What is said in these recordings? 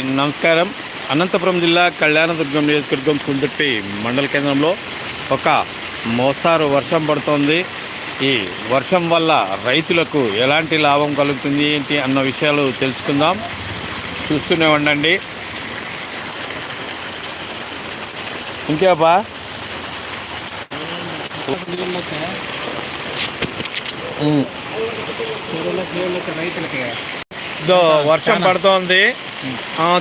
నమస్కారం. అనంతపురం జిల్లా కళ్యాణదుర్గం నియోజకవర్గం కుందుర్తి మండల కేంద్రంలో ఒక మోస్తారు వర్షం పడుతోంది. ఈ వర్షం వల్ల రైతులకు ఎలాంటి లాభం కలుగుతుంది ఏంటి అన్న విషయాలు తెలుసుకుందాం. చూస్తూనే ఉండండి. ఇంకేపా వర్షం పడుతోంది.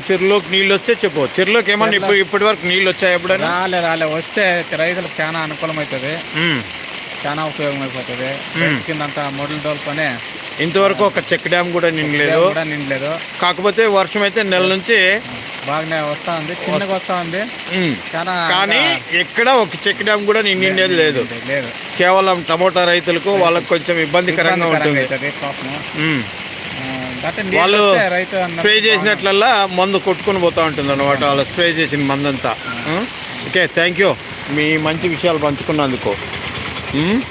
చెరువులోకి నీళ్ళు వస్తే చెప్పు. చెరువులోకి ఏమన్నా ఇప్పుడు ఇప్పటి వరకు నీళ్ళు వచ్చాయి ఎప్పుడైనా? రాలే రాలే. వస్తే రైతులకు చాలా అనుకూలం అవుతుంది. చాలా ఉపయోగం అయిపోతుంది. కిందంతా మొదలు దోలుకొని ఇంతవరకు ఒక చెక్ డ్యామ్ కూడా నిండలేదు. కూడా నిండలేదు. కాకపోతే వర్షం అయితే నెల నుంచి బాగానే వస్తా ఉంది చిన్నగా వస్తా ఉంది చాలా కానీ ఎక్కడ ఒక చెక్ డ్యామ్ కూడా నిండేది లేదు లేదు. కేవలం టమోటా రైతులకు వాళ్ళకి కొంచెం ఇబ్బందికరంగా ఇబ్బందికరంగా ఉంటుంది. వాళ్ళు స్ప్రే చేసినట్లల్లా మందు కొట్టుకుని పోతా ఉంటుంది అనమాట వాళ్ళు స్ప్రే చేసిన మందంతా. ఓకే థ్యాంక్ యూ మీ మంచి విషయాలు పంచుకున్నందుకు. ఉమ్.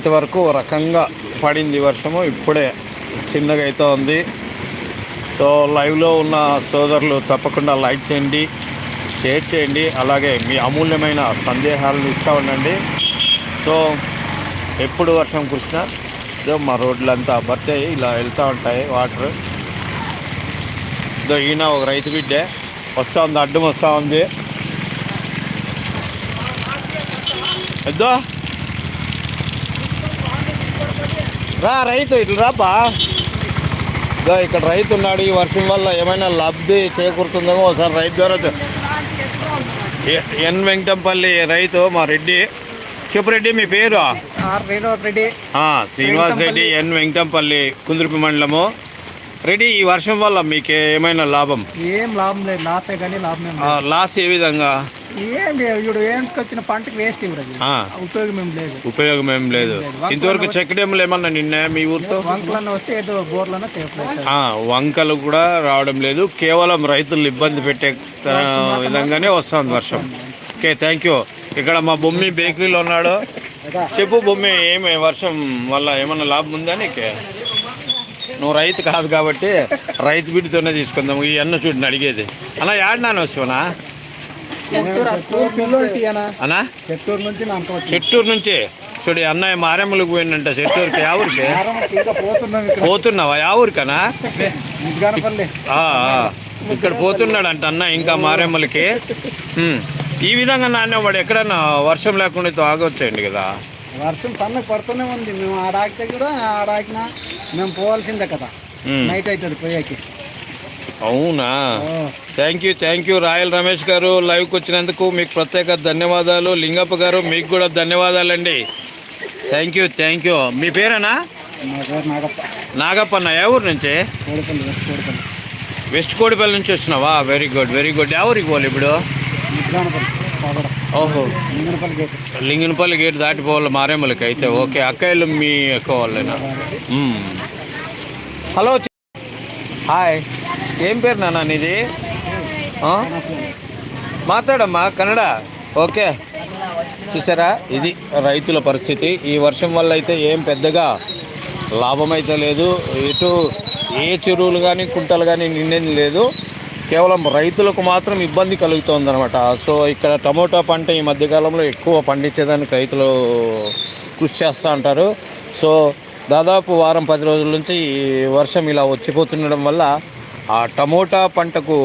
ఇంతవరకు ఓ రకంగా పడింది వర్షము. ఇప్పుడే చిన్నగా అయితే ఉంది. సో లైవ్లో ఉన్న సోదరులు తప్పకుండా లైక్ చేయండి షేర్ చేయండి అలాగే మీ అమూల్యమైన సందేహాలను ఇస్తూ ఉండండి. సో ఎప్పుడు వర్షం కురిసినా ఇదో మా రోడ్లంతా భర్తీ ఇలా వెళ్తూ ఉంటాయి వాటర్. ఇదో ఈయన ఒక రైతు బిడ్డే వస్తూ ఉంది అడ్డం వస్తూ ఉంది. ఎద్దో రా రైతు ఇట్లా రాపా. ఇదో ఇక్కడ రైతు ఉన్నాడు ఈ వర్షం వల్ల ఏమైనా లబ్ధి చేకూరుతుందేమో ఒకసారి రైతు ద్వారా ఎన్ వెంకటంపల్లి రైతు మా రెడ్డి. చెప్పు రెడ్డి మీ పేరు? శ్రీనివాస్ రెడ్డి. ఆ, శ్రీనివాస్ రెడ్డి ఎన్ వెంకటంపల్లి కుందుర్పి మండలము. రెడ్డి ఈ వర్షం వల్ల మీకు ఏమైనా లాభం? ఏం లాభం లేదు లాసే కానీ లాభం లాస్ ఏ విధంగా? ఇప్పుడు వచ్చిన పంటకి వేస్ట్ ఉపయోగం ఏం లేదు. ఉపయోగం ఏం లేదు. ఇంతవరకు చెక్ డ్యాములు ఏమన్నా నిన్న మీ ఊరితో వంకలన్న వస్తే ఏదో బోర్లన్న సేఫ్ ఆ, వంకలు కూడా రావడం లేదు. కేవలం రైతులు ఇబ్బంది పెట్టే విధంగానే వస్తుంది వర్షం. ఓకే థ్యాంక్ యూ ఇక్కడ మా బొమ్మి బేకరీలో ఉన్నాడు. చెప్పు బొమ్మి ఏమి వర్షం వల్ల ఏమన్నా లాభం ఉందా నీకు? నువ్వు రైతు కాదు కాబట్టి రైతు బిడ్డతోనే తీసుకుందాం. ఈ అన్న చూడండి అడిగేది. అన్న యాడినాను వస్తున్నా అన్నా? చెట్టూరు నుంచి. నాకు చెట్టూరు నుంచి చూడు అన్నయ్య మారెమ్మలకు పోయిందంట చెట్టూరుకి యా ఊరికి? ఇంకా పోతున్నాం ఇక్కడ పోతున్నావా? యా ఊరికనా? ముద్గానపల్లి ఆ, ఆ. ఇక్కడ పోతున్నాడు అంట అన్న ఇంకా మారేమ్మలకి. ఈ విధంగా నాన్న వాడు ఎక్కడన్నా వర్షం లేకుండా ఆగొచ్చేయండి కదా. వర్షం సన్నగా పడుతూనే ఉంది. మేము ఆడాకితే కూడా ఆడాకినా మేము పోవాల్సిందే కదా. నైట్ అవుతుంది పోయాకి. అవునా? Thank you thank you royal Ramesh గారు. లైవ్కి వచ్చినందుకు మీకు ప్రత్యేక ధన్యవాదాలు. లింగప్ప గారు మీకు కూడా ధన్యవాదాలండి. థ్యాంక్ యూ థ్యాంక్ యూ మీ పేరేనా? మా పేరు నాగప్ప. నాగప్ప అన్న ఏ ఊరు నుంచి? వెస్ట్ కోడిపల్లి. నుంచి వచ్చినావా? వెరీ గుడ్ వెరీ గుడ్ ఏ ఊరికి పోవాలి ఇప్పుడు? ఓహో. లింగనపల్లి గేట్. దాటిపోవాలి మారేమ్మలకి అయితే. ఓకే అక్కయ్యలు మీ ఎక్కువ వాళ్ళేనా. హలో హాయ్ ఏం పేరు నాన్న నీది? మాట్లాడమ్మా కన్నడ. ఓకే. చూసారా? ఇది రైతుల పరిస్థితి. ఈ వర్షం వల్ల అయితే ఏం పెద్దగా లాభం అయితే లేదు. ఇటు ఏ చెరువులు కానీ కుంటలు కానీ నిండేది లేదు. కేవలం రైతులకు మాత్రం ఇబ్బంది కలుగుతుందనమాట సో ఇక్కడ టమోటా పంట ఈ మధ్యకాలంలో ఎక్కువ పండించేదానికి రైతులు కృషి చేస్తూ ఉంటారు. సో దాదాపు వారం పది రోజుల నుంచి ఈ వర్షం ఇలా వచ్చిపోతుండడం వల్ల ఆ టమోటా పంటకు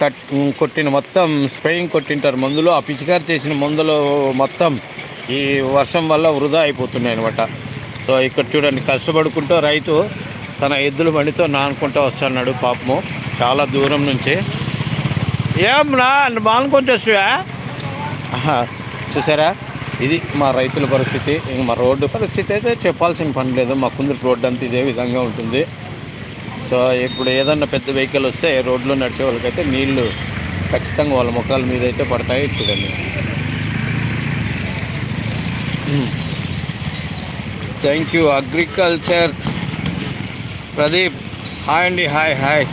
కట్ కొట్టిన మొత్తం స్ప్రేయింగ్ కొట్టింటారు మందులు. ఆ పిచికారి చేసిన మందులు మొత్తం ఈ వర్షం వల్ల వృధా అయిపోతున్నాయి అనమాట సో ఇక్కడ చూడండి కష్టపడుకుంటూ రైతు తన ఎద్దుల బండితో నానుకుంటూ వస్తున్నాడు పాపము. చాలా దూరం నుంచి. ఏం నా మానుకొని వస్తువా చూసారా? ఇది మా రైతుల పరిస్థితి. ఇంక మా రోడ్డు పరిస్థితి అయితే చెప్పాల్సిన పని లేదు. మా కుందరు రోడ్డు అంతా ఇదే విధంగా ఉంటుంది. సో ఇప్పుడు ఏదన్నా పెద్ద వెహికల్ వస్తే రోడ్లో నడిచే వాళ్ళకైతే నీళ్ళు ఖచ్చితంగా వాళ్ళ ముఖాల మీద అయితే పడతాయి చూడండి. Thank you agriculture. Pradeep hi అండి హాయ్ హాయ్.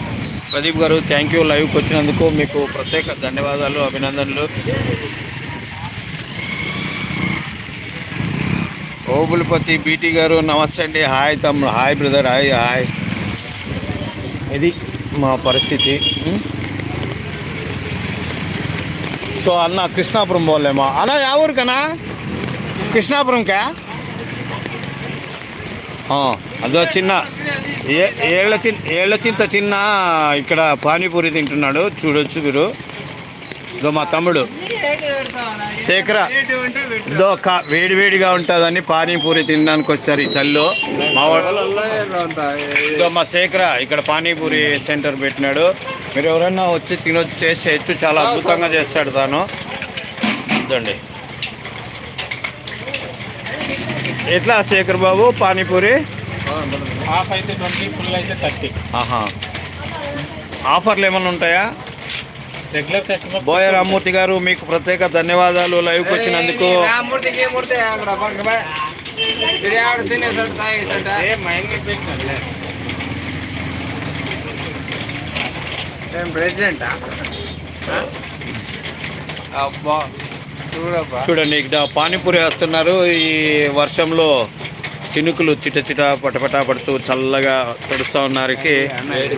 ప్రదీప్ గారు థ్యాంక్ యూ లైవ్కి వచ్చినందుకు మీకు ప్రత్యేక ధన్యవాదాలు అభినందనలు. ఓబులపతి బీటీ గారు నమస్తే అండి. హాయ్ తమ్ముడు హాయ్ బ్రదర్ హాయ్ హాయ్. ఇది మా పరిస్థితి? సో అన్న కృష్ణాపురం పోలేమో. అన్న యా ఊరికనా కృష్ణాపురంకా? అదో చిన్న ఏ ఏళ్ళ చిన్న ఏళ్ళ చింత చిన్న ఇక్కడ పానీపూరి తింటున్నాడు. చూడొచ్చు మీరు. ఇదో మా తమ్ముడు. శేఖర ఇదో కా వేడి వేడిగా ఉంటుందని పానీపూరి తినడానికి వచ్చారు ఈ చల్లో. మా ఇదో మా శేఖర ఇక్కడ పానీపూరి సెంటర్ పెట్టినాడు. మీరు ఎవరైనా వచ్చి తినొచ్చు టేస్ట్ చేయొచ్చు చాలా అద్భుతంగా చేస్తాడు తాను. ఇదండి ఎట్లా శేఖర్ బాబు పానీపూరి? హాఫ్ అయితే ట్వంటీ ఫుల్ అయితే థర్టీ. ఆహా. ఆఫర్లు ఏమైనా ఉంటాయా? బోయ రామ్మూర్తి గారు మీకు ప్రత్యేక ధన్యవాదాలు. లైవ్కి వచ్చినందుకు. చూడండి ఇక్కడ పానీపూరి వేస్తున్నారు. ఈ వర్షంలో చినుకులు చిట చిట పటపట పడుతూ చల్లగా తడుస్తూ ఉన్నారుకి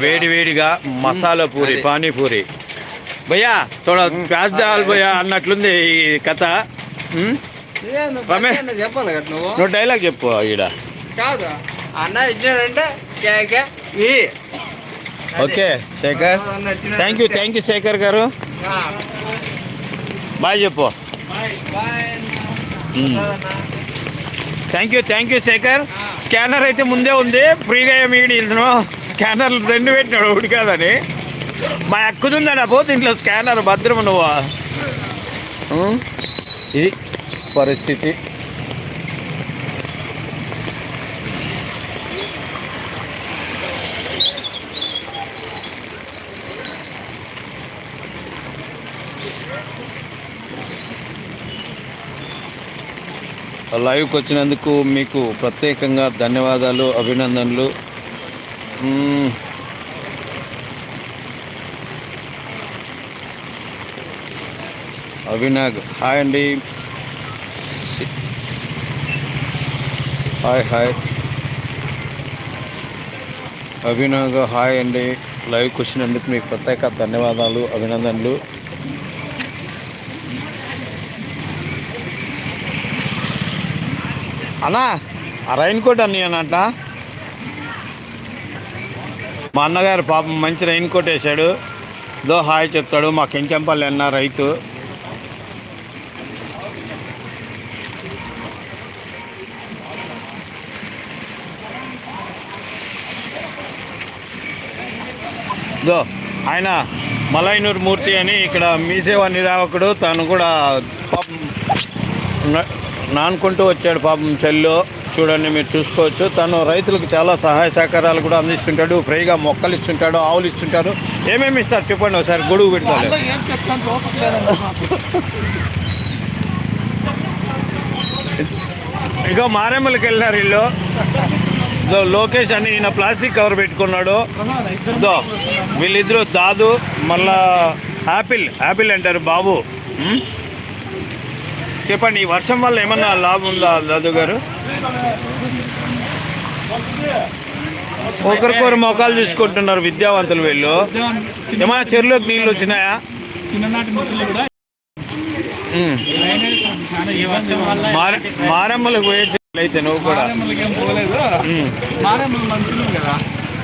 వేడి వేడిగా మసాలా పూరి పానీపూరి. భయ్యా తోడ ప్యాజ్ దాల్ భయ్యా అన్నట్లుంది ఈ కథ. ఉం? రమే. చెప్పాలి కదా నువ్వు. నువ్వు డైలాగ్ చెప్పు ఈడ. కాదు అన్న ఇచ్చాడంటే కేకే ఈ. Okay Shekar. Thank you thank you Shekar గారు. బాయ్ చెప్పు. Thank you thank you Shekar. Scanner అయితే ముందే ఉంది. ఫ్రీగా ఏమి ఇతను స్కానర్ రెండు పెట్టినాడు ఒకటి కాదని మా ఎక్కుతుందన్న పోతే ఇంట్లో స్కానర్ భద్రము నువ్వు? ఇది పరిస్థితి. లైవ్కి వచ్చినందుకు మీకు ప్రత్యేకంగా ధన్యవాదాలు అభినందనలు. అవినాగ్. హాయ్ అండి. Hi hi. అభినాగ్ హాయ్ అండి. లైవ్కి వచ్చినందుకు మీకు ప్రత్యేక ధన్యవాదాలు అభినందనలు. అన్నా ఆ రైన్ కోట్ అన్ని అన్నట. మా అన్నగారు పాపం మంచి రైన్ కోట్ వేసాడు దో హాయ్ చెప్తాడు మా కెంచంపల్లి అన్న రైతు. దో ఆయన మలైనూరు మూర్తి అని ఇక్కడ మీసేవ నిర్వాహకుడు తను కూడా పాపం నానుకుంటూ వచ్చాడు పాపం చెల్లు. చూడండి మీరు చూసుకోవచ్చు. తను రైతులకు చాలా సహాయ సహకారాలు కూడా అందిస్తుంటాడు. ఫ్రీగా మొక్కలు ఇస్తుంటాడు ఆవులు ఇస్తుంటాడు. ఏమేమి ఇస్తారు చెప్పండి ఒకసారి గొడుగు పెడతాడు. లోపట్లేదండి ఇక మారేమ్మలకి వెళ్ళారు వీళ్ళు. లోకేష్ అని ఈయన ప్లాస్టిక్ కవర్ పెట్టుకున్నాడు. ఇదో వీళ్ళిద్దరు దాదు మళ్ళా యాపిల్ యాపిల్ అంటారు బాబు? చెప్పండి ఈ వర్షం వల్ల ఏమన్నా లాభం ఉందా దాదు గారు? ఒకరికొకరు మొఖాలు చూసుకుంటున్నారు విద్యావంతులు వీళ్ళు. ఏమైనా చెరువులోకి నీళ్ళు వచ్చినాయా? మారమ్మలకు పోయే అయితే నువ్వు కూడా.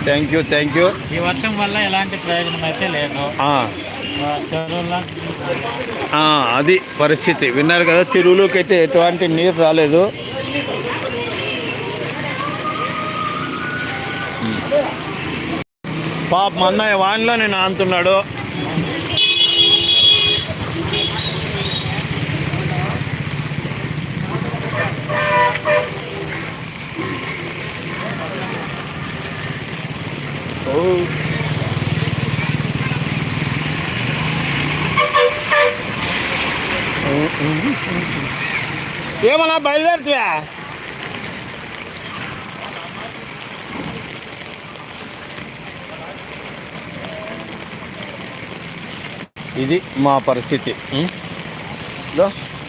థ్యాంక్ యూ థ్యాంక్ యూ ఈ వర్షం వల్ల ఎలాంటి ప్రయోజనం అయితే లేదు. అది పరిస్థితి. విన్నారు కదా చెరువులోకి అయితే ఎటువంటి నీరు రాలేదు. పాప మా అన్నయ్య వానిలో నేను ఆంతున్నాడు ఏమన్నా బయలుదేరుతా ఇది మా పరిస్థితి.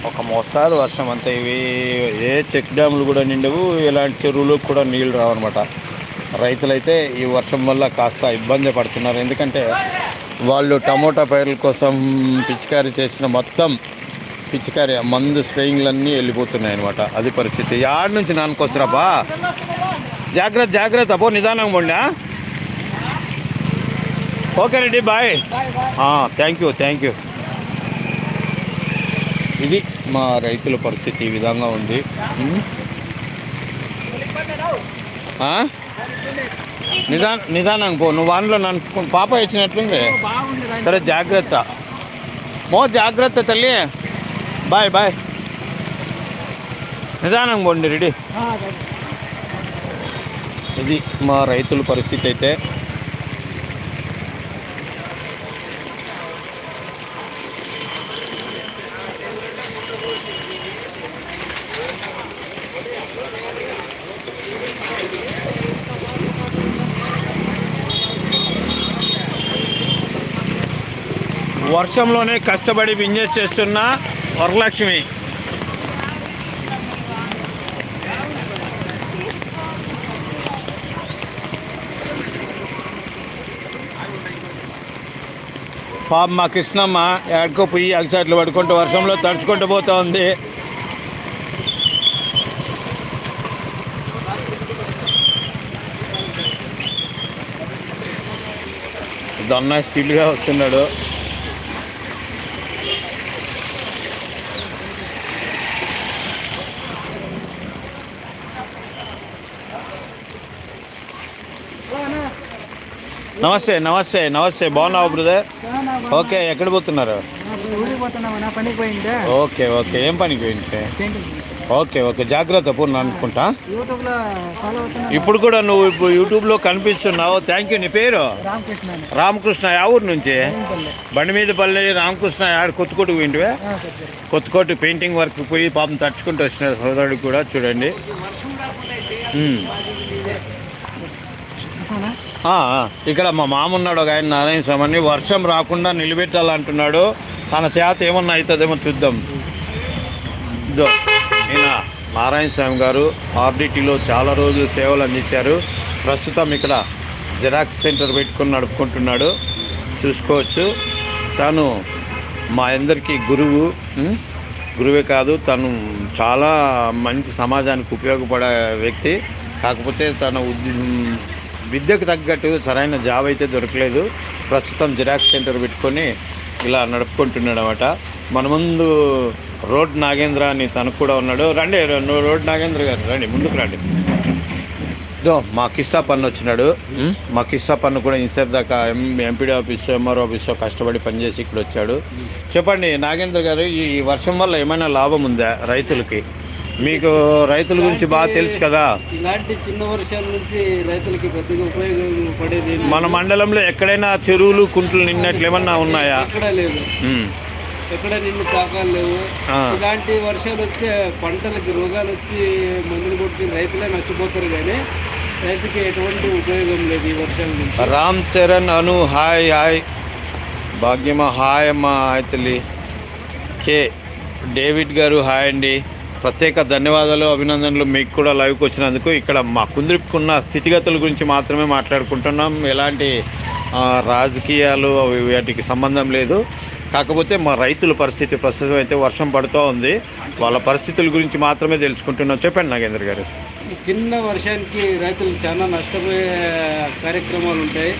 ఒక మోస్తారు వర్షం అంతా ఇవి ఏ చెక్ డ్యాములు కూడా నిండవు ఇలాంటి చెరువులు కూడా నీళ్ళు రావన్నమాట. రైతులైతే ఈ వర్షం వల్ల కాస్త ఇబ్బంది పడుతున్నారు. ఎందుకంటే వాళ్ళు టమోటా పైర్ల కోసం పిచికారీ చేసిన మొత్తం పిచికారీ మందు స్ప్రేయింగ్లన్నీ వెళ్ళిపోతున్నాయి అనమాట అది పరిస్థితి. యాడ నుంచి నానుకొస్తారాపా జాగ్రత్త జాగ్రత్త. పో నిదానం పోండా okay Reddy bye. Thank you thank you ఇది మా రైతుల పరిస్థితి ఈ విధంగా ఉంది. నిదా నిదానంగా నిదాన నిదానం పో. నువ్వు వానలో నన్ను పాప ఇచ్చినట్లుంది. సరే జాగ్రత్త. మో జాగ్రత్త తల్లి. Bye bye. నిదానం పోండి రెడీ. ఇది మా రైతుల పరిస్థితి అయితే. వర్షంలోనే కష్టపడి బిజినెస్ చేస్తున్నా వరలక్ష్మి. పాప మా కృష్ణమ్మ ఎక్కడికో పోయి అగసాట్లు పడుకుంటూ వర్షంలో తడుచుకుంటూ పోతూ ఉంది దొన్న స్పీడ్గా వస్తున్నాడు నమస్తే నమస్తే నమస్తే. బాగున్నావు బ్రదర్? ఆ. ఓకే ఎక్కడ పోతున్నారు? Okay okay. ఏం పనికి పోయింది ఓకే ఓకే. జాగ్రత్త పూర్ణ అనుకుంటా. ఇప్పుడు కూడా నువ్వు ఇప్పుడు యూట్యూబ్లో కనిపిస్తున్నావు. థ్యాంక్ యూ నీ పేరు? రామకృష్ణ యా ఊరు నుంచి. బండి మీద పల్లె రామకృష్ణ. ఆడ కొత్తకోటి పోయింటివే ఆ. కొత్తకోటి. పెయింటింగ్ వర్క్ పోయి పాపం తడుచుకుంటూ వచ్చిన సోదరుడు కూడా చూడండి. ఆ, ఆ. ఇక్కడ మా మామ ఉన్నాడు ఒక ఆయన నారాయణ స్వామి వర్షం రాకుండా నిలబెట్టాలంటున్నాడు. తన చేత ఏమన్నా అవుతుందేమో చూద్దాం. ఇదో ఈయన నారాయణ స్వామి గారు ఆర్డిటీలో చాలా రోజులు సేవలు అందించారు. ప్రస్తుతం ఇక్కడ జిరాక్స్ సెంటర్ పెట్టుకొని నడుపుకుంటున్నాడు. చూసుకోవచ్చు. తను మా అందరికీ గురువు గురువే కాదు తను చాలా మంచి సమాజానికి ఉపయోగపడే వ్యక్తి. కాకపోతే తన ఉద్య విద్యకు తగ్గట్టు సరైన జాబ్ అయితే దొరకలేదు. ప్రస్తుతం జిరాక్స్ సెంటర్ పెట్టుకొని ఇలా నడుపుకుంటున్నాడు అనమాట మన ముందు రోడ్ నాగేంద్ర అని తనకు కూడా ఉన్నాడు. రండి రోడ్ నాగేంద్ర గారు రండి ముందుకు రండి. ఇదో మా కిస్సా పన్ను వచ్చినాడు? మా కిస్సా పన్ను కూడా ఇన్సేపు దాకా ఎం ఎంపీడీ ఆఫీస్ ఎంఆర్ఓ ఆఫీస్లో కష్టపడి పనిచేసి ఇక్కడ వచ్చాడు చెప్పండి నాగేంద్ర గారు ఈ వర్షం వల్ల ఏమైనా లాభం ఉందా రైతులకి? మీకు రైతుల గురించి బాగా తెలుసు కదా. ఇలాంటి చిన్న వర్షాల నుంచి రైతులకి పెద్దగా ఉపయోగపడేది మన మండలంలో ఎక్కడైనా చెరువులు కుంటలు నిన్నట్లు ఏమన్నా ఉన్నాయా? ఎక్కడా లేదు. ఎక్కడ నిన్ను తాకాలు లేవు. ఇలాంటి వర్షాలు వచ్చే పంటలకి రోగాలు వచ్చి మందులు కొట్టి రైతులే నష్టపోతారు కానీ రైతుకి ఎటువంటి ఉపయోగం లేదు ఈ వర్షాల నుంచి. Ram Charan Anu hi hi. Bhagyamma hi అమ్మ హాయ్ తల్లి. కే డేవిడ్ గారు హాయ్ అండి. ప్రత్యేక ధన్యవాదాలు అభినందనలు మీకు కూడా లైవ్కి వచ్చినందుకు. ఇక్కడ మా కుందిరిపుకున్న స్థితిగతుల గురించి మాత్రమే మాట్లాడుకుంటున్నాం. ఎలాంటి రాజకీయాలు అవి వాటికి సంబంధం లేదు. కాకపోతే మా రైతుల పరిస్థితి ప్రస్తుతం అయితే వర్షం పడుతూ ఉంది. వాళ్ళ పరిస్థితుల గురించి మాత్రమే తెలుసుకుంటున్నాం చెప్పండి నాగేంద్ర గారు. చిన్న వర్షానికి రైతులు చాలా నష్టపోయే కార్యక్రమాలు ఉంటాయి.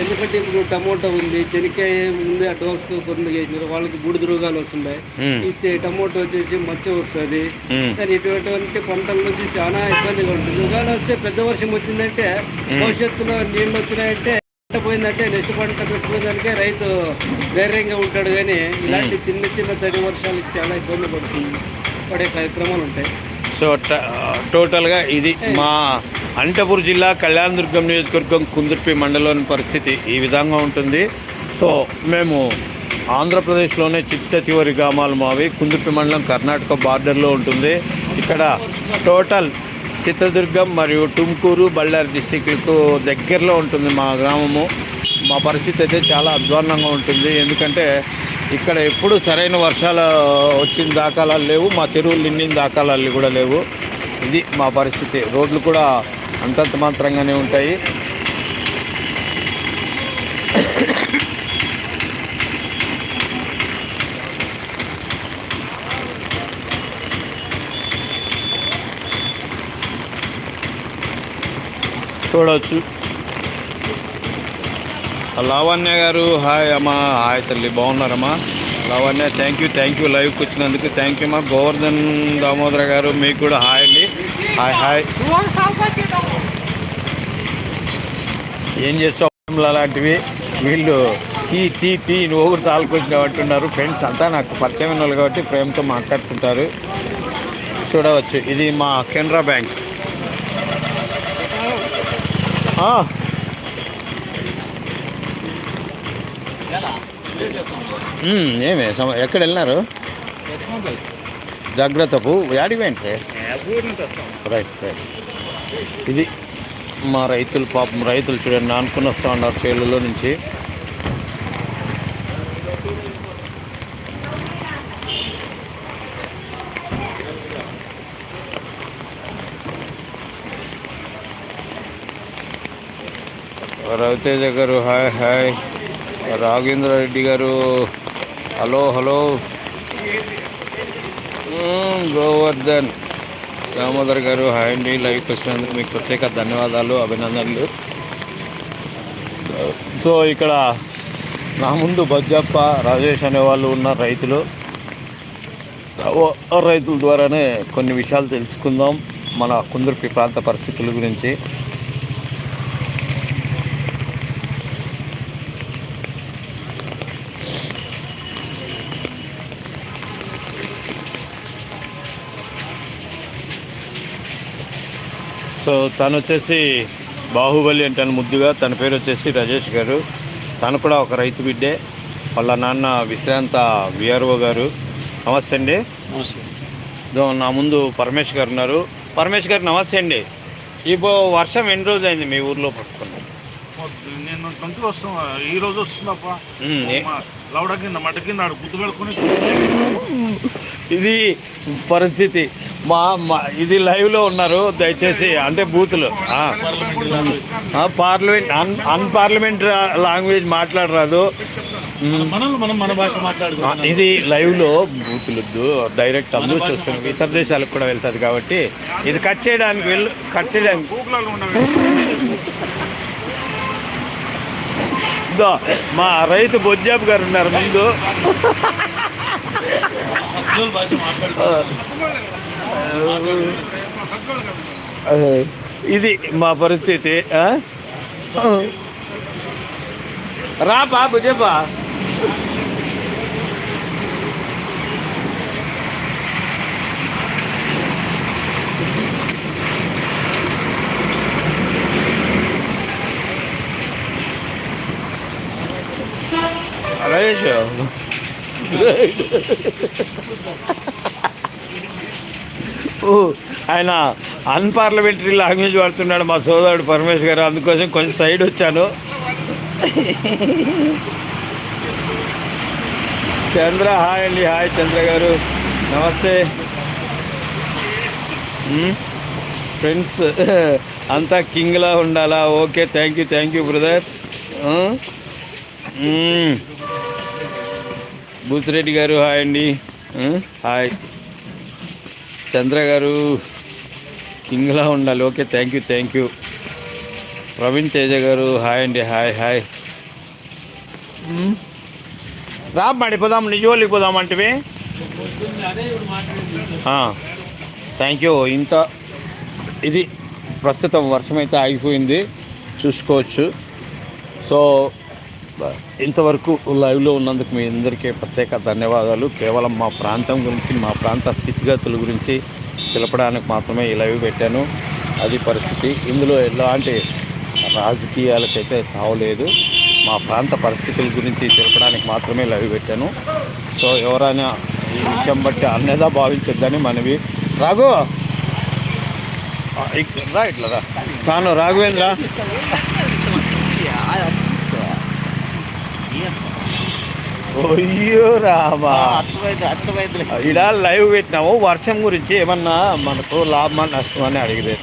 ఎందుకంటే ఇప్పుడు టమోటా ఉంది చెనిక్కాయ ముందే అడ్వాన్స్ కొన్ని చేసినారు. వాళ్ళకి బూడిద రోగాలు వస్తున్నాయి. ఉమ్, ఈ చె- టమోటా వచ్చేసి మచ్చ వస్తుంది. కానీ ఇటువంటి పంటల నుంచి చాలా ఇబ్బందిగా ఉంటుంది. ఒకవేళ వచ్చే పెద్ద వర్షం వచ్చిందంటే భవిష్యత్తులో నీళ్ళు వచ్చినాయంటే పోయిందంటే నెక్స్ట్ పంట పెట్టుకోవడానికే రైతు ధైర్యంగా ఉంటాడు కానీ ఇలాంటి చిన్న చిన్న తడి వర్షాలకి చాలా ఇబ్బంది పడుతుంది. పడే కార్యక్రమాలు ఉంటాయి. సో టోటల్గా ఇది మా అనంతపురం జిల్లా కళ్యాణదుర్గం నియోజకవర్గం కుందుర్పి మండలం పరిస్థితి ఈ విధంగా ఉంటుంది. సో మేము ఆంధ్రప్రదేశ్లోనే చిట్ట చివరి గ్రామాలు మావి. కుందుర్పి మండలం కర్ణాటక బార్డర్లో ఉంటుంది. ఇక్కడ టోటల్ చిత్రదుర్గం మరియు టుమ్కూరు బళ్ళారి డిస్టిక్లకు దగ్గరలో ఉంటుంది మా గ్రామము. మా పరిస్థితి అయితే చాలా అధ్వాన్నంగా ఉంటుంది. ఎందుకంటే ఇక్కడ ఎప్పుడు సరైన వర్షాలు వచ్చిన దాఖలాలు లేవు. మా చెరువులు నిండిన దాఖలాలు కూడా లేవు. ఇది మా పరిస్థితి. రోడ్లు కూడా అంతంత మాత్రంగానే ఉంటాయి. చూడవచ్చు లావణ్య గారు హాయ్ అమ్మా. హాయ్ తల్లి బాగున్నారమ్మా. Lavanya thank you thank you లైవ్కి వచ్చినందుకు థ్యాంక్ యూ అమ్మా. గోవర్ధన్ దామోదర్ గారు మీకు కూడా హాయ్ అండి. హాయ్ హాయ్ ఏం చేస్తాం అలాంటివి. వీళ్ళు తీ తీ తీ నువ్వు కూడా తాలుకొచ్చినావు అంటున్నారు. ఫ్రెండ్స్ అంతా నాకు పరిచయం ఉన్న వాళ్ళు కాబట్టి ప్రేమతో మాట్లాడుకుంటారు చూడవచ్చు. ఇది మా కెనరా బ్యాంక్. ఏమే సమ- ఎక్కడ వెళ్ళినారు? జాగ్రత్తపు యాడివేంటే రైట్ రైట్. ఇది మా రైతులు పాపం రైతులు చూడండి నానుకుని వస్తూ ఉన్నారు చేళ్ళలో నుంచి రవితేజ గారు హాయ్ హాయ్. రాఘేంద్ర రెడ్డి గారు హలో హలో. గోవర్ధన్. దామోదర్ గారు హాయ్ అండి. లైవ్కి వచ్చినందుకు మీకు ప్రత్యేక ధన్యవాదాలు అభినందనలు. సో ఇక్కడ నా ముందు బజ్జప్ప రాజేష్ అనే వాళ్ళు ఉన్న రైతులు. రైతుల ద్వారానే కొన్ని విషయాలు తెలుసుకుందాం మన కుందుర్పి ప్రాంత పరిస్థితుల గురించి. సో తను వచ్చేసి బాహుబలి అంటాను ముద్దుగా తన పేరు వచ్చేసి రాజేష్ గారు. తను కూడా ఒక రైతు బిడ్డే. వాళ్ళ నాన్న విశ్రాంత విఆర్ఓ గారు. నమస్తే అండి. నా ముందు పరమేష్ గారు ఉన్నారు. పరమేష్ గారు నమస్తే అండి. ఇప్పుడు వర్షం ఎన్ని రోజులు అయింది మీ ఊర్లో పట్టుకున్నాం నేను ట్వంటీ వస్తున్నా ఈ రోజు వస్తుందప్ప. లౌడ కింద మట కింద ఆడు గుర్తు పెట్టుకుని. ఇది పరిస్థితి. మా మా ఇది లైవ్లో ఉన్నారు దయచేసి అంటే బూతులు. ఆ. ఆ, పార్లమెంట్ అన్ అన్పార్లమెంట్ లాంగ్వేజ్ మాట్లాడరాదు. ఇది లైవ్లో బూతులొద్దు డైరెక్ట్ అందరూ చూస్తున్నాం ఇతర దేశాలకు కూడా వెళ్తుంది కాబట్టి ఇది కట్ చేయడానికి వెళ్ళు కట్ చేయడానికి ఇదో మా రైతు బొజ్జాబు గారు ఉన్నారు ముందు. ఇది మా పరిస్థితి? రా బాబు చెప్పా రమేష్ ఆయన అన్పార్లమెంటరీ లాంగ్వేజ్ వాడుతున్నాడు మా సోదరుడు పరమేష్ గారు. అందుకోసం కొంచెం సైడ్ వచ్చాను. చంద్ర హాయ్ అండి. హాయ్ చంద్ర గారు. నమస్తే. ఫ్రెండ్స్ అంతా కింగ్లా ఉండాలా? Okay thank you thank you brother Busireddy గారు హాయ్ అండి? హాయ్. చంద్ర గారు కింగ్లా ఉండాలి. Okay thank you thank you Praveen Teja గారు హాయ్ అండి హాయ్ హాయ్. రా పడిపోదాం నిజోలికి పోదాం అంటే థ్యాంక్ యూ ఇంత ఇది ప్రస్తుతం వర్షం అయితే ఆగిపోయింది. చూసుకోవచ్చు. సో ఇంతవరకు లైవ్లో ఉన్నందుకు మీ అందరికీ ప్రత్యేక ధన్యవాదాలు. కేవలం మా ప్రాంతం గురించి మా ప్రాంత స్థితిగతుల గురించి తెలపడానికి మాత్రమే ఈ లైవ్ పెట్టాను. అది పరిస్థితి. ఇందులో ఎలాంటి రాజకీయాలకైతే తావలేదు. మా ప్రాంత పరిస్థితుల గురించి తెలపడానికి మాత్రమే లైవ్ పెట్టాను. సో ఎవరైనా ఈ విషయం బట్టి అన్నదా భావించొద్దని మనవి. రాఘు! రా ఇట్లా రా. తాను రాఘవేంద్ర. అయ్యో రామా. ఇలా లైవ్ పెట్టినాము. వర్షం గురించి ఏమన్నా మనకు లాభమా నష్టమని అడిగితే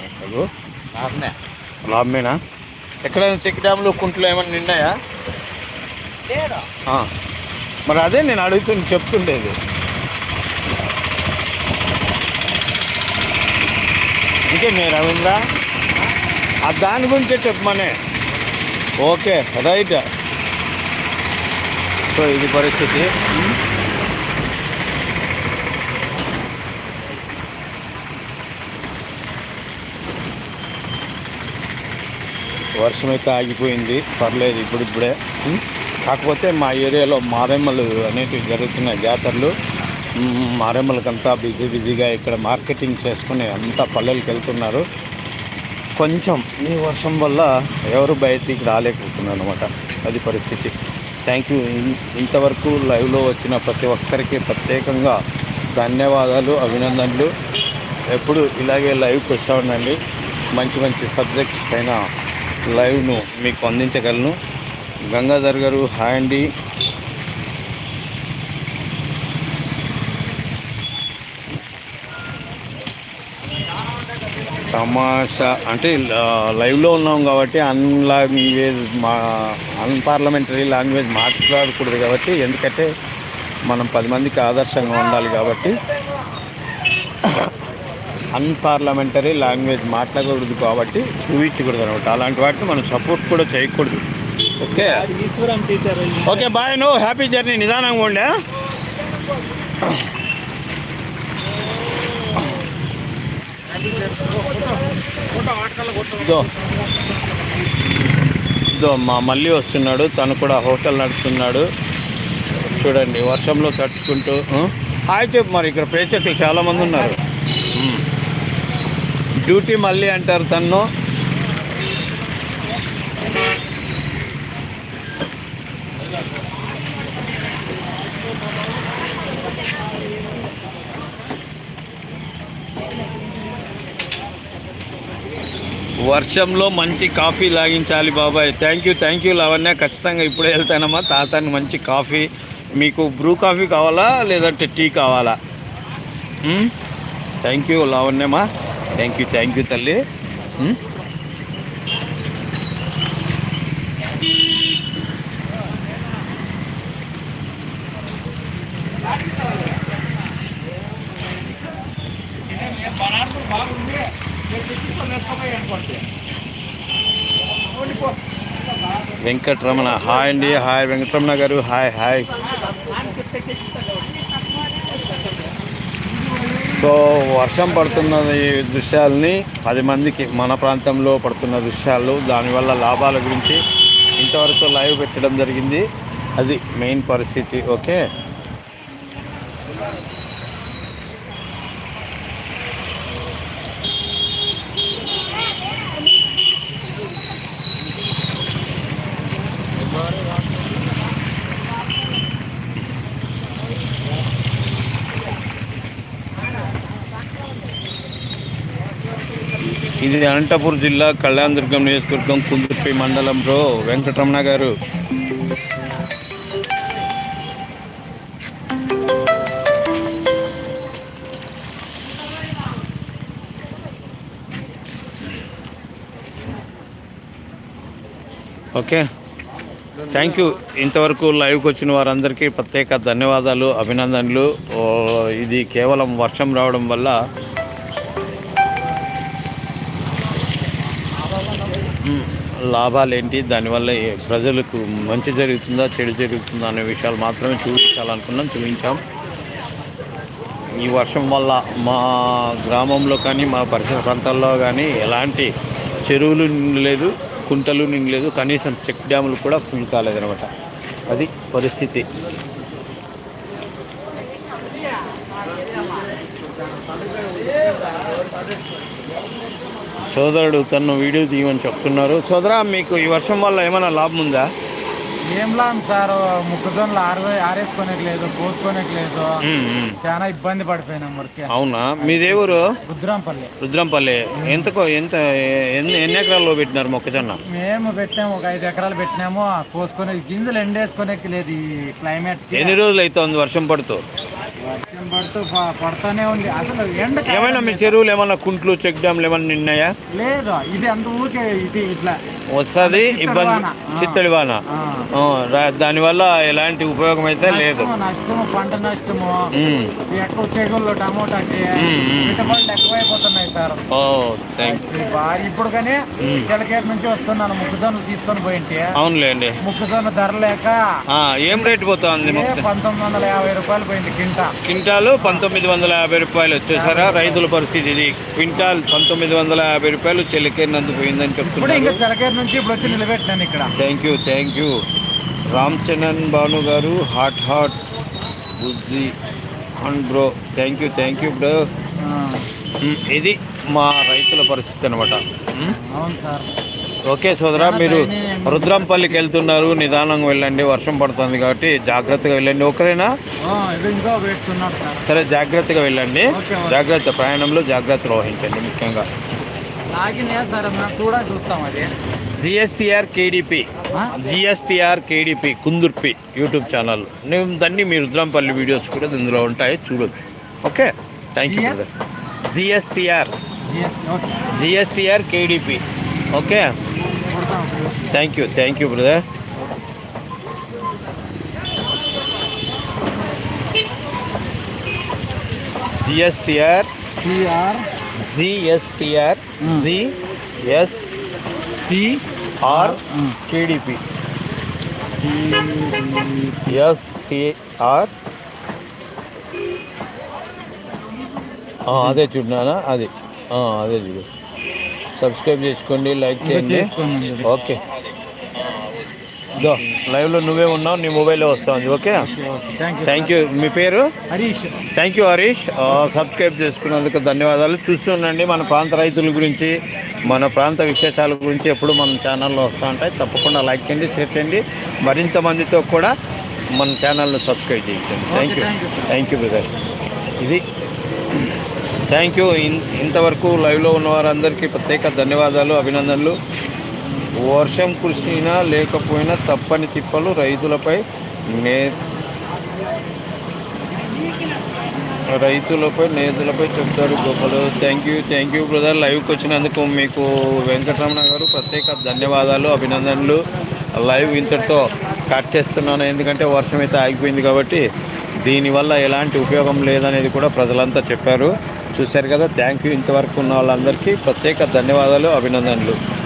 లాభమేనా? ఎక్కడైనా చెక్ డ్యామ్లు కుంట్లు ఏమన్నా నిన్నాయా. మరి అదే నేను అడుగుతుంది చెప్తుండేది. ఇంకేమే రవీంద్ర? ఆ దాని గురించే చెప్పమనే. Okay right. సో ఇది పరిస్థితి. వర్షం అయితే ఆగిపోయింది. పర్లేదు ఇప్పుడిప్పుడే. కాకపోతే మా ఏరియాలో మారెమ్మలు అనేటివి జరుగుతున్నాయి జాతరలు. ఉం, మారెమ్మలకంతా బిజీ బిజీగా ఇక్కడ మార్కెటింగ్ చేసుకుని అంతా పల్లెలకు వెళ్తున్నారు. కొంచెం ఈ వర్షం వల్ల ఎవరు బయటికి రాలేకపోతున్నారు అనమాట అది పరిస్థితి. Thank you. ఇంతవరకు లైవ్లో వచ్చిన ప్రతి ఒక్కరికి ప్రత్యేకంగా ధన్యవాదాలు అభినందనలు. ఎప్పుడు ఇలాగే లైవ్కి వస్తూ ఉండండి మంచి మంచి సబ్జెక్ట్స్ పైన లైవ్ను మీకు అందించగలను. గంగాధర్ గారు హాయ్ అండి. తమాషా అంటే లైవ్లో ఉన్నాం కాబట్టి అన్ లాంగ్వేజ్ మా అన్పార్లమెంటరీ లాంగ్వేజ్ మాట్లాడకూడదు కాబట్టి ఎందుకంటే మనం పది మందికి ఆదర్శంగా ఉండాలి కాబట్టి అన్పార్లమెంటరీ లాంగ్వేజ్ మాట్లాడకూడదు కాబట్టి చూపించకూడదు అనమాట. అలాంటి వాటిని మనం సపోర్ట్ కూడా చేయకూడదు. Okay? Okay bye no happy journey నిదానంగా ఉండే ఇదో. మా మళ్ళీ వస్తున్నాడు. తను కూడా హోటల్ నడుపుతున్నాడు. చూడండి వర్షంలో తడుచుకుంటూ హాయ్ చెప్పు మరి ఇక్కడ ప్రేక్షకులు చాలామంది ఉన్నారు. డ్యూటీ మళ్ళీ అంటారు తన్ను. వర్షంలో మంచి కాఫీ లాగించాలి బాబాయ్. Thank you thank you Lavanya. ఖచ్చితంగా ఇప్పుడే వెళ్తానమ్మా. తాతని మంచి కాఫీ. మీకు బ్రూ కాఫీ కావాలా లేదంటే టీ కావాలా? థ్యాంక్ యూ లావణ్యమ్మా. థ్యాంక్ యూ థ్యాంక్ యూ తల్లి. Hmm? వెంకటరమణ. హాయ్ అండి హాయ్ వెంకటరమణ గారు హాయ్ హాయ్ సో వర్షం పడుతున్న ఈ దృశ్యాలని పది మందికి మన ప్రాంతంలో పడుతున్న దృశ్యాలు దానివల్ల లాభాల గురించి ఇంతవరకు లైవ్ పెట్టడం జరిగింది. అది మెయిన్ పరిస్థితి ఓకే? ఇది అనంతపూర్ జిల్లా కళ్యాణదుర్గం నియోజకవర్గం కుందుర్పి మండలంలో వెంకటరమణ గారు. ఓకే. Thank you. ఇంతవరకు లైవ్కి వచ్చిన వారందరికీ ప్రత్యేక ధన్యవాదాలు అభినందనలు. ఇది కేవలం వర్షం రావడం వల్ల లాభాలు లాభాలేంటి? దానివల్ల ప్రజలకు మంచి జరుగుతుందా చెడు జరుగుతుందా అనే విషయాలు మాత్రమే చూపించాలనుకున్నాం చూపించాం. ఈ వర్షం వల్ల మా గ్రామంలో కానీ మా పరిసర ప్రాంతాల్లో కానీ ఎలాంటి చెరువులు నిండలేదు కుంటలు నిండలేదు కనీసం చెక్ డ్యాములు కూడా ఫుల్ కాలేదనమాట అది పరిస్థితి. సోదరుడు తను వీడియో తీయమని చెప్తున్నారు. సోదరా మీకు ఈ వర్షం వల్ల ఏమైనా లాభం ఉందా? ఏం లాభం సార్? మొక్కజొన్నలు ఆరు ఆరేసుకోనేకి లేదు కోసుకోనేకి లేదు ఉమ్, ఉమ్. చాలా ఇబ్బంది పడిపోయినాం అవునా? మీదే ఊరు రుద్రంపల్లి. రుద్రంపల్లి. ఎంతకో ఎంత ఎన్ని ఎకరాల్లో పెట్టినారు మొక్కజొన్న? మేము పెట్టాము ఒక ఐదు ఎకరాలు పెట్టినాము. కోసుకొని గింజలు ఎండేసుకునేకి లేదు ఈ క్లైమేట్ ఎన్ని రోజులు అవుతుంది వర్షం పడుతూ? వర్షం పడుతూ పడుతూనే ఉంది. అసలు ఎండ ఏమైనా మీ చెరువులు ఏమన్నా కుంట్లు చెక్ డ్యామ్లు ఏమన్నా నిన్నాయా? లేదు. ఇది అంత ఊరికే ఇది ఇట్లా వస్తుంది ఇబ్బంది. చిత్తడి వాన. దానివల్ల ఎలాంటి ఉపయోగం అయితే లేదు. నష్టము పంట నష్టము. ఎక్కువ తెగుళ్ళు టమోటాకి. పెట్టుబడులు ఎక్కువైపోతున్నాయి సార్ ఓ థ్యాంక్ ఇప్పుడు కానీ. చిలకేట నుంచి వస్తున్నాను మొక్కజొన్నలు తీసుకొని పోయింటే. అవునులేండి. మొక్కజొన్న ధర లేక ఏం రేటు పోతుంది పంతొమ్మిది వందల యాభై రూపాయలు పోయింది కింట. క్వింటాలు పంతొమ్మిది వందల యాభై రూపాయలు వచ్చేసారా? రైతుల పరిస్థితి ఇది. క్వింటాల్ పంతొమ్మిది వందల యాభై రూపాయలు చెలికేనందుకు పోయిందని ఇప్పుడు చెప్తున్నారు. ఇంకా చిలకేట నుంచి ఇప్పుడు వచ్చి నిలబెట్టాను ఇక్కడ. Thank you thank you Ram Charan Bhanu గారు hot hot Bujji and bro thank you thank you bro ఇది. మా రైతుల పరిస్థితి అనమాట అవును సార్. ఓకే సోదరా మీరు రుద్రంపల్లికి వెళ్తున్నారు నిదానంగా వెళ్ళండి వర్షం పడుతుంది కాబట్టి జాగ్రత్తగా వెళ్ళండి. ఒకరేనా సార్. జాగ్రత్తగా వెళ్ళండి. జాగ్రత్త ప్రయాణంలో జాగ్రత్తలు వహించండి ముఖ్యంగా. GSTR KDP? GSTR KDP Kundurpi YouTube channel. నేను దాన్ని మీ రుద్రంపల్లి వీడియోస్ కూడా ఇందులో ఉంటాయి చూడొచ్చు. Okay? Thank you? GSTR. GSTR KDP okay కొడతాం thank you thank you brother GSTR TR GSTR Hmm. GS T R KDP STR అదే చూడనా అది ఆ, అదే చూడు సబ్స్క్రైబ్ చేసుకోండి లైక్ చేయండి. ఓకే. దో లైవ్లో నువ్వే ఉన్నావు నీ మొబైల్లో వస్తుంది ఓకే థ్యాంక్ యూ మీ పేరు? Harish. Thank you Harish subscribe చేసుకున్నందుకు ధన్యవాదాలు. చూస్తుండండి మన ప్రాంత రైతుల గురించి మన ప్రాంత విశేషాల గురించి ఎప్పుడు మన ఛానల్లో వస్తూ ఉంటాయి. తప్పకుండా లైక్ చేయండి షేర్ చేయండి. మరింత మందితో కూడా మన ఛానల్ను సబ్స్క్రైబ్ చేయించండి thank you. Thank you brother ఇది థ్యాంక్ యూ ఇన్- ఇంతవరకు లైవ్లో ఉన్న వారందరికీ ప్రత్యేక ధన్యవాదాలు అభినందనలు. వర్షం కురిసినా లేకపోయినా తప్పని తిప్పలు రైతులపై నే రైతులపై నేతలపై చెప్తారు గొప్పలు thank you thank you brother లైవ్కి వచ్చినందుకు మీకు వెంకటరమణ గారు ప్రత్యేక ధన్యవాదాలు అభినందనలు. లైవ్ ఇంతటితో కట్ చేస్తున్నాను. ఎందుకంటే వర్షం అయితే ఆగిపోయింది కాబట్టి దీనివల్ల ఎలాంటి ఉపయోగం లేదనేది కూడా ప్రజలంతా చెప్పారు. చూశారు కదా. థ్యాంక్ యూ ఇంతవరకు ఉన్న వాళ్ళందరికీ ప్రత్యేక ధన్యవాదాలు అభినందనలు.